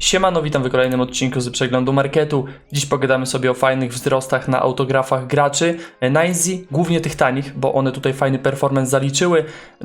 Siemano, witam w kolejnym odcinku z przeglądu marketu. Dziś pogadamy sobie o fajnych wzrostach na autografach graczy. Ninzy, głównie tych tanich, bo one tutaj fajny performance zaliczyły.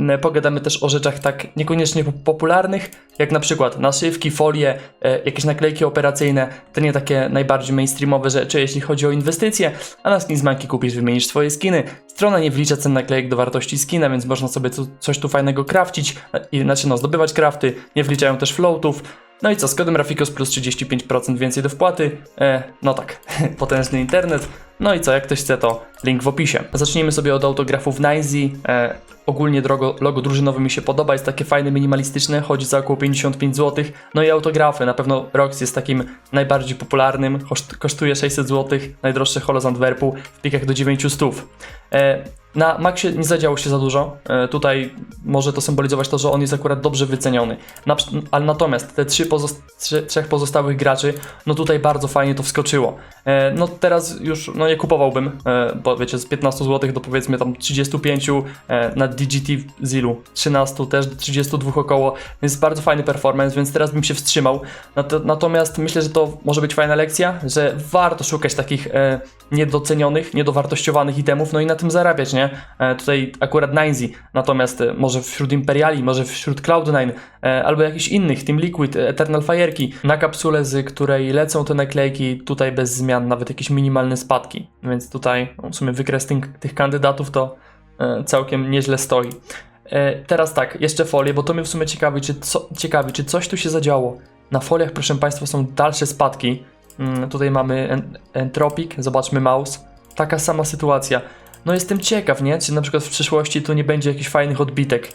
E, Pogadamy też o rzeczach tak niekoniecznie po- popularnych, jak na przykład naszywki, folie, e, jakieś naklejki operacyjne. To nie takie najbardziej mainstreamowe rzeczy, jeśli chodzi o inwestycje. A na Skinzmanki kupisz, wymienisz swoje skiny. Strona nie wlicza cen naklejek do wartości skina, więc można sobie coś tu fajnego crafcić, e, znaczy no, zdobywać crafty. Nie wliczają też floatów. No i co, z kodem Rafikos plus 35% więcej do wpłaty. E, no tak, potężny internet. No i co, jak ktoś chce, to link w opisie. Zacznijmy sobie od autografów Ninzy. E, ogólnie drogo, logo drużynowe mi się podoba, jest takie fajne, minimalistyczne, chodzi za około 55 zł. No i autografy, na pewno Rox jest takim najbardziej popularnym, koszt, kosztuje 600 zł, najdroższe holo z Antwerpu, w plikach do 900. E, na Maxie nie zadziało się za dużo. E, tutaj może to symbolizować to, że on jest akurat dobrze wyceniony. Na, ale natomiast te trzy pozost- trzy, trzech pozostałych graczy, no tutaj bardzo fajnie to wskoczyło. E, no teraz już no nie kupowałbym, e, bo wiecie, z 15 zł do powiedzmy tam 35 e, na DGT Zilu, 13 też do 32 około, więc bardzo fajny performance, więc teraz bym się wstrzymał. Nato- natomiast myślę, że to może być fajna lekcja, że warto szukać takich niedocenionych, niedowartościowanych itemów, no i na tym zarabiać, nie? E, tutaj akurat Ninzy, natomiast e, może wśród Imperiali, może wśród Cloud9, e, albo jakichś innych, Team Liquid, Eternal Fire'ki, na kapsule, z której lecą te naklejki, tutaj bez zmian, nawet jakieś minimalne spadki, więc tutaj no, w sumie wykres tych, tych kandydatów to całkiem nieźle stoi. Teraz tak, jeszcze folie, bo to mnie w sumie ciekawi, czy, co, ciekawi, czy coś tu się zadziało. Na foliach, proszę Państwa, są dalsze spadki. Mm, tutaj mamy en- Entropic, zobaczmy mouse. Taka sama sytuacja. No jestem ciekaw, nie? Czy na przykład w przyszłości tu nie będzie jakichś fajnych odbitek.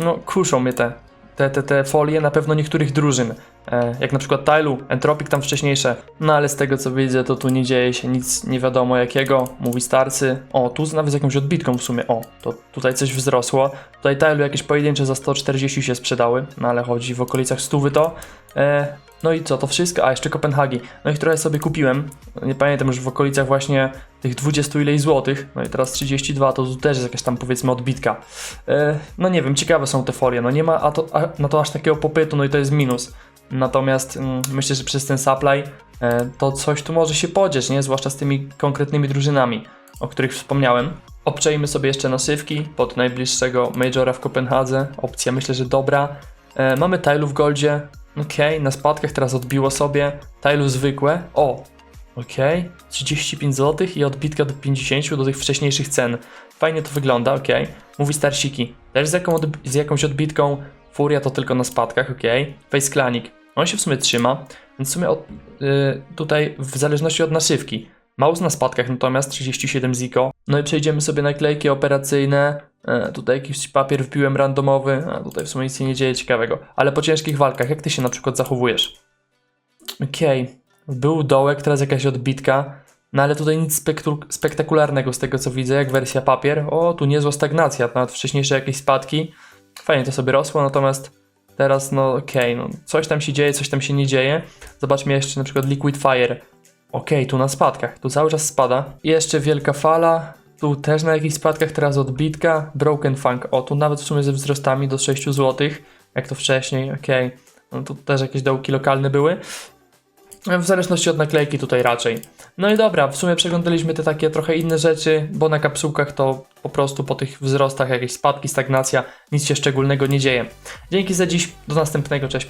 No kuszą mnie te, te, te, te folie, na pewno niektórych drużyn. E, jak na przykład Tylu, Entropic tam wcześniejsze. No ale z tego co widzę, to tu nie dzieje się nic nie wiadomo jakiego. Mówi starcy. O, tu nawet z jakąś odbitką w sumie. O, to tutaj coś wzrosło. Tutaj Tylu jakieś pojedyncze za 140 się sprzedały, no ale chodzi w okolicach stówy to. E, no i co, to wszystko? A, jeszcze Kopenhagi. No i które sobie kupiłem. Nie pamiętam już w okolicach właśnie tych 20 ileś złotych. No i teraz 32, to też jest jakaś tam powiedzmy odbitka. E, no nie wiem, ciekawe są te folie. No nie ma a to, a, na to aż takiego popytu, no i to jest minus. Natomiast mm, myślę, że przez ten supply e, to coś tu może się podzieć, nie? Zwłaszcza z tymi konkretnymi drużynami, o których wspomniałem. Obczajmy sobie jeszcze nasywki pod najbliższego Majora w Kopenhadze. Opcja myślę, że dobra. E, mamy Tylu w Goldzie. Okej, na spadkach teraz odbiło sobie. Tylu zwykłe. O, okej. 35 zł i odbitka do 50 do tych wcześniejszych cen. Fajnie to wygląda, okej. Mówi Starsiki. Też z, jaką odb- z jakąś odbitką. Furia to tylko na spadkach, okej. Face Clanic. On się w sumie trzyma, więc w sumie od, y, tutaj w zależności od naszywki. Mouse na spadkach, natomiast 37 Ziko. No i przejdziemy sobie naklejki operacyjne. E, tutaj jakiś papier wpiłem randomowy. A tutaj w sumie nic się nie dzieje ciekawego. Ale po ciężkich walkach, jak ty się na przykład zachowujesz? Okej. Był dołek, teraz jakaś odbitka. No ale tutaj nic spektakularnego z tego co widzę, jak wersja papier. O, tu niezła stagnacja, nawet wcześniejsze jakieś spadki. Fajnie to sobie rosło, natomiast teraz no okej, no coś tam się dzieje, coś tam się nie dzieje. Zobaczmy jeszcze na przykład Liquid Fire. Okej, tu na spadkach, tu cały czas spada. Jeszcze wielka fala, tu też na jakichś spadkach, teraz odbitka. Broken Funk, o tu nawet w sumie ze wzrostami do 6 zł, jak to wcześniej, okej. No tu też jakieś dołki lokalne były. W zależności od naklejki tutaj raczej. No i dobra, w sumie przeglądaliśmy te takie trochę inne rzeczy, bo na kapsułkach to po prostu po tych wzrostach jakieś spadki, stagnacja, nic się szczególnego nie dzieje. Dzięki za dziś, do następnego, cześć.